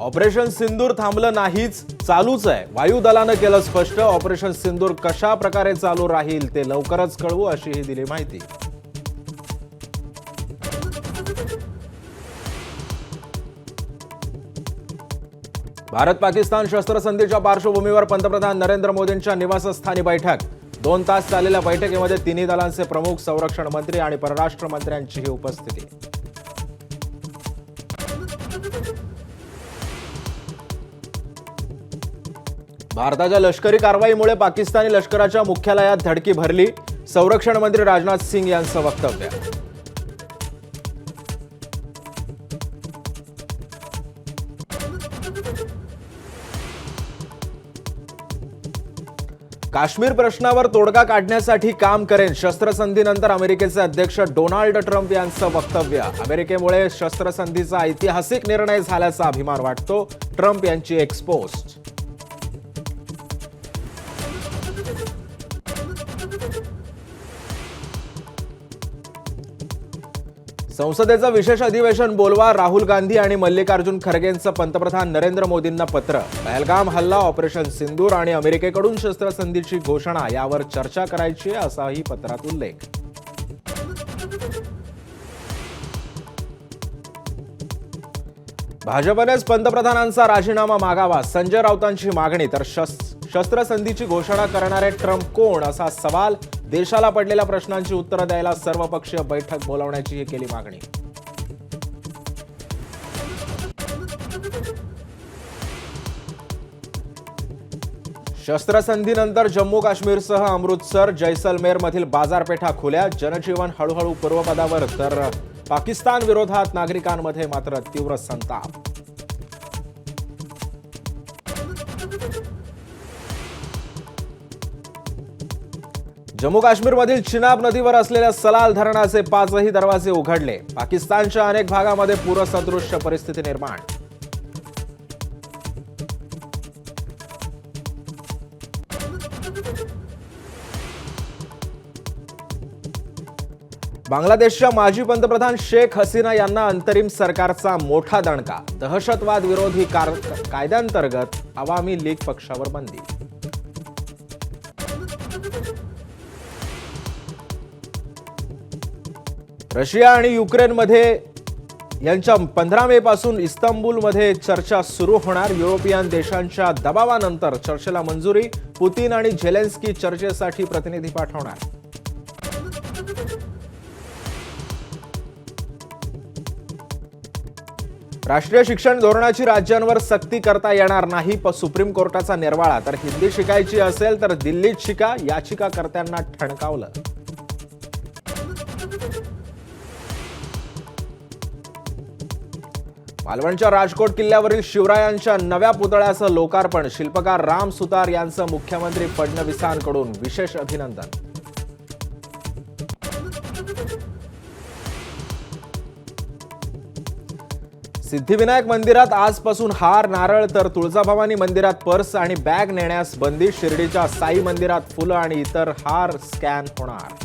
Operation सिंदूर थांबलं नाहीच चालूच आहे. वायुदलानं केलं स्पष्ट ऑपरेशन सिंदूर कशा प्रकारे चालू राहील ते लवकरच कळवू अशीही दिली माहिती. भारत पाकिस्तान शस्त्रसंधीच्या पार्श्वभूमीवर पंतप्रधान नरेंद्र मोदींच्या निवासस्थानी बैठक. दोन तास चाललेल्या बैठकीमध्ये तिन्ही दलांचे प्रमुख संरक्षण मंत्री आणि परराष्ट्र मंत्र्यांचीही उपस्थिती. भारताच्या लष्करी कारवाईमुळे पाकिस्तानी लष्कराच्या मुख्यालयात धडकी भरली. संरक्षण मंत्री राजनाथ सिंग यांचं वक्तव्य. काश्मीर प्रश्नावर तोडगा काढण्यासाठी काम करेन शस्त्रसंधीनंतर अमेरिकेचे अध्यक्ष डोनाल्ड ट्रम्प यांचं वक्तव्य. अमेरिकेमुळे शस्त्रसंधीचा ऐतिहासिक निर्णय झाल्याचा अभिमान वाटतो. ट्रम्प यांची एक्सपोस्ट संसदेचं विशेष अधिवेशन बोलवा राहुल गांधी आणि मल्लिकार्जुन खरगेंचं पंतप्रधान नरेंद्र मोदींना पत्र. पहलगाम हल्ला ऑपरेशन सिंदूर आणि अमेरिकेकडून शस्त्रसंधीची घोषणा यावर चर्चा करायची आहे, असाही पत्रात उल्लेख. भाजपनेच पंतप्रधानांचा राजीनामा मागावा संजय राऊतांची मागणी तर शस्त्रसंधीची घोषणा करणारे ट्रम्प कोण असा सवाल देशाला पडलेल्या प्रश्नांची उत्तरं द्यायला सर्वपक्षीय बैठक बोलावण्याचीही केली मागणी. शस्त्रसंधीनंतर जम्मू काश्मीरसह अमृतसर जैसलमेरमधील बाजारपेठा खुल्या. जनजीवन हळूहळू पूर्वपदावर तर पाकिस्तान विरोधात नागरिकांमध्ये मात्र तीव्र संताप. जम्मू काश्मीरमधील चिनाब नदीवर असलेल्या सलाल धरणाचे पाचही दरवाजे उघडले. पाकिस्तानच्या अनेक भागामध्ये पूरसदृश्य परिस्थिती निर्माण. बांगलादेशच्या माजी पंतप्रधान शेख हसीना यांना अंतरिम सरकारचा मोठा दणका. दहशतवाद विरोधी कार- कायद्यांतर्गत आवामी लीग पक्षावर बंदी. रशिया आणि युक्रेनमध्ये यांच्या पंधरा मे पासून इस्तांबूलमध्ये चर्चा सुरू होणार. युरोपियन देशांच्या दबावानंतर चर्चेला मंजुरी. पुतीन आणि झेलेन्स्की चर्चेसाठी प्रतिनिधी पाठवणार. राष्ट्रीय शिक्षण धोरणाची राज्यांवर सक्ती करता येणार नाही. पण सुप्रीम कोर्टाचा निर्वाळा. तर हिंदी शिकायची असेल तर दिल्लीत शिका. याचिकाकर्त्यांना ठणकावलं. मालवणच्या राजकोट किल्ल्यावरील शिवरायांच्या नव्या पुतळ्याचं लोकार्पण शिल्पकार राम सुतार यांचं मुख्यमंत्री फडणवीसांकडून विशेष अभिनंदन. सिद्धिविनायक मंदिरात आजपासून हार नारळ तर तुळजाभवानी मंदिरात पर्स आणि बॅग नेण्यास बंदी शिर्डीच्या साई मंदिरात फुलं आणि इतर हार स्कॅन होणार.